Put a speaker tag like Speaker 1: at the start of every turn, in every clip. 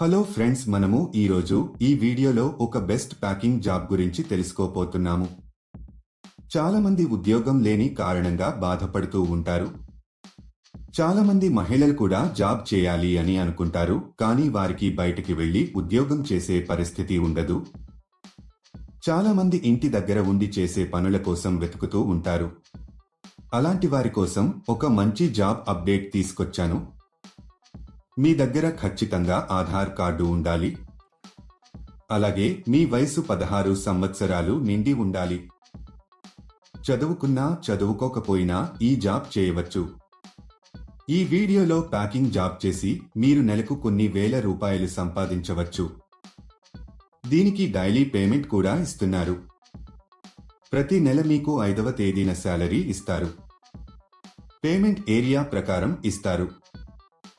Speaker 1: Hello friends మనము ఈరోజు ఈ వీడియోలో ఒక బెస్ట్ ప్యాకింగ్ జాబ్ గురించి తెలుసుకోపోతున్నాము చాలామంది ఉద్యోగం లేని కారణంగా బాధపడుతూ ఉంటారు. చాలామంది మహిళలు కూడా జాబ్ చేయాలి అని అనుకుంటారు కానీ వారికి బయటికి వెళ్ళి ఉద్యోగం చేసే పరిస్థితి ఉండదు. చాలామంది ఇంటి దగ్గర ఉండి చేసే పనుల కోసం వెతుకుతూ ఉంటారు. అలాంటి వారి కోసం ఒక మంచి జాబ్ అప్డేట్ తీసుకొచ్చాను. మీ దగ్గర ఖచ్చితంగా ఆధార్ కార్డు ఉండాలి. అలాగే మీ వయసు పదహారు సంవత్సరాలు నిండి ఉండాలి. చదువుకున్నా చదువుకోకపోయినా ఈ జాబ్ చేయవచ్చు. ఈ వీడియోలో ప్యాకింగ్ జాబ్ చేసి మీరు నెలకు కొన్ని వేల రూపాయలు సంపాదించవచ్చు. దీనికి డైలీ పేమెంట్ కూడా ఇస్తున్నారు. ప్రతి నెల మీకు ఐదవ తేదీన శాలరీ ఇస్తారు. పేమెంట్ ఏరియా ప్రకారం ఇస్తారు.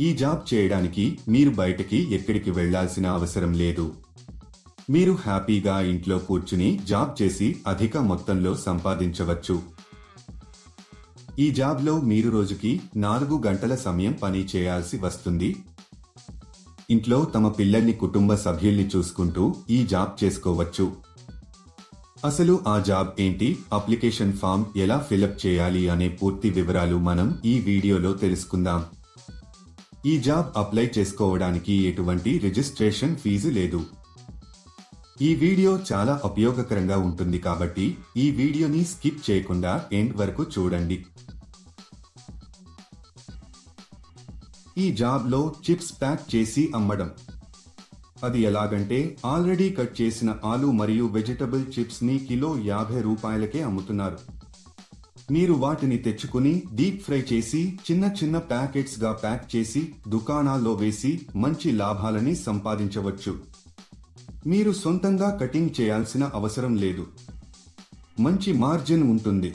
Speaker 1: ఈ జాబ్ చేయడానికి మీరు బయటకి ఎక్కడికి వెళ్ళాల్సిన అవసరం లేదు. మీరు హ్యాపీగా ఇంట్లో కూర్చుని జాబ్ చేసి అధిక మొత్తంలో సంపాదించవచ్చు. ఈ జాబ్లో మీరు రోజుకి నాలుగు గంటల సమయం పని చేయాల్సి వస్తుంది. ఇంట్లో తమ పిల్లల్ని కుటుంబ సభ్యుల్ని చూసుకుంటూ ఈ జాబ్ చేసుకోవచ్చు. అసలు ఆ జాబ్ ఏంటి? అప్లికేషన్ ఫామ్ ఎలా ఫిలప్ చేయాలి? అనే పూర్తి వివరాలు మనం ఈ వీడియోలో తెలుసుకుందాం. ఈ జాబ్ అప్లై చేసుకోవడానికి ఎటువంటి రిజిస్ట్రేషన్ ఫీజు లేదు. ఈ వీడియో చాలా ఉపయోగకరంగా ఉంటుంది కాబట్టి ఈ వీడియోని స్కిప్ చేయకుండా ఎండ్ వరకు చూడండి. ఈ జాబ్లో చిప్స్ ప్యాక్ చేసి అమ్మడం. అది ఎలాగంటే ఆల్రెడీ కట్ చేసిన ఆలు మరియు వెజిటబుల్ చిప్స్ని కిలో యాభై రూపాయలకే అమ్ముతున్నారు. మీరు వాటిని తెచ్చుకుని డీప్ ఫ్రై చేసి చిన్న చిన్న ప్యాకెట్స్గా ప్యాక్ చేసి దుకాణాల్లో వేసి మంచి లాభాలని సంపాదించవచ్చు. మీరు సొంతంగా కటింగ్ చేయాల్సిన అవసరం లేదు. మంచి మార్జిన్ ఉంటుంది.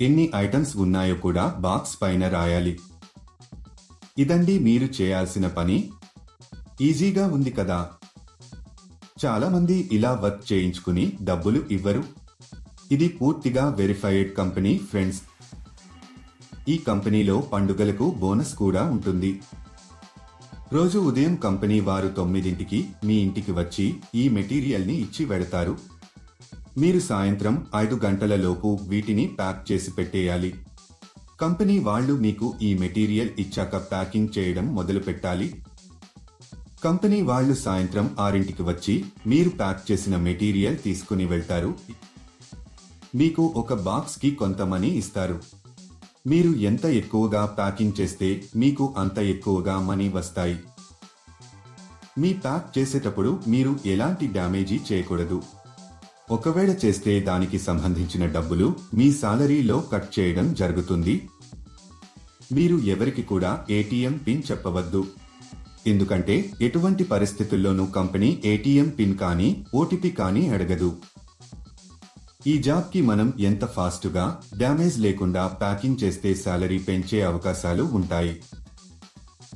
Speaker 1: ఎన్ని ఐటమ్స్ ఉన్నాయో కూడా బాక్స్ పైన రాయాలి. ఇదండి మీరు చేయాల్సిన పని. ఈజీగా ఉంది కదా. చాలామంది ఇలా వర్క్ చేయించుకుని డబ్బులు ఇవ్వరు. ఇది పూర్తిగా వెరిఫైడ్ కంపెనీ ఫ్రెండ్స్. ఈ కంపెనీలో పండుగలకు బోనస్ కూడా ఉంటుంది. రోజు ఉదయం కంపెనీ వారు తొమ్మిదింటికి మీ ఇంటికి వచ్చి ఈ మెటీరియల్ని ఇచ్చి వెడతారు మీరు సాయంత్రం ఐదు గంటలలోపు వీటిని ప్యాక్ చేసి పెట్టేయాలి. కంపెనీ వాళ్ళు మీకు ఈ మెటీరియల్ ఇచ్చాక ప్యాకింగ్ చేయడం మొదలు పెట్టాలి. కంపెనీ వాళ్ళు సాయంత్రం ఆరింటికి వచ్చి మీరు ప్యాక్ చేసిన మెటీరియల్ తీసుకుని వెళ్తారు. మీకు ఒక బాక్స్కి కొంత మనీ ఇస్తారు. మీరు ఎంత ఎక్కువగా ప్యాకింగ్ చేస్తే మీకు అంత ఎక్కువగా మనీ వస్తాయి. మీ ప్యాక్ చేసేటప్పుడు మీరు ఎలాంటి డ్యామేజీ చేయకూడదు. ఒకవేళ చేస్తే దానికి సంబంధించిన డబ్బులు మీ సాలరీలో కట్ చేయడం జరుగుతుంది. మీరు ఎవరికి కూడా ఏటీఎం పిన్ చెప్పవద్దు. ఎందుకంటే ఎటువంటి పరిస్థితుల్లోనూ కంపెనీ ఏటీఎం పిన్ కానీ ఓటీపీ కానీ అడగదు. ఈ జాబ్కి మనం ఎంత ఫాస్ట్గా డ్యామేజ్ లేకుండా ప్యాకింగ్ చేస్తే శాలరీ పెంచే అవకాశాలు ఉంటాయి.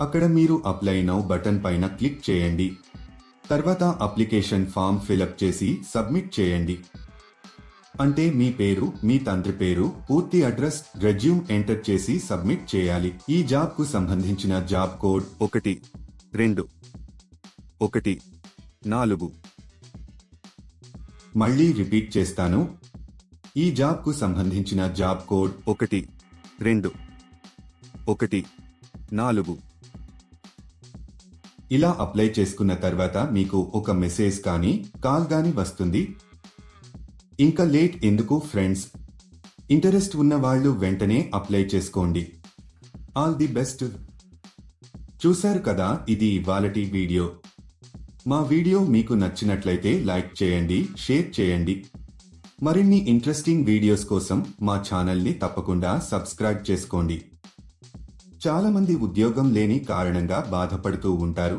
Speaker 1: అక్కడ మీరు అప్లై నౌ బటన్ పైన క్లిక్ చేయండి. తర్వాత అప్లికేషన్ ఫామ్ ఫిలప్ చేసి సబ్మిట్ చేయండి. అంటే మీ పేరు మీ తండ్రి పేరు పూర్తి అడ్రస్ రెజ్యూమ్ ఎంటర్ చేసి సబ్మిట్ చేయాలి. ఈ జాబ్కు సంబంధించిన జాబ్ కోడ్ ఒకటి రెండు ఒకటి నాలుగు. మళ్ళీ రిపీట్ చేస్తాను. ఈ జాబ్కు సంబంధించిన జాబ్ కోడ్ ఒకటి రెండు ఒకటి నాలుగు. ఇలా అప్లై చేసుకున్న తర్వాత మీకు ఒక మెసేజ్ కానీ కాల్ కానీ వస్తుంది. ఇంకా లేట్ ఎందుకు ఫ్రెండ్స్? ఇంటరెస్ట్ ఉన్న వాళ్ళు వెంటనే అప్లై చేసుకోండి. All the best. చూశారు కదా ఇది ఇవాళటి వీడియో. మా వీడియో మీకు నచ్చినట్లయితే లైక్ చేయండి షేర్ చేయండి. మరిన్ని ఇంట్రెస్టింగ్ వీడియోస్ కోసం మా ఛానల్ని తప్పకుండా సబ్స్క్రైబ్ చేసుకోండి. చాలామంది ఉద్యోగం లేని కారణంగా బాధపడుతూ ఉంటారు.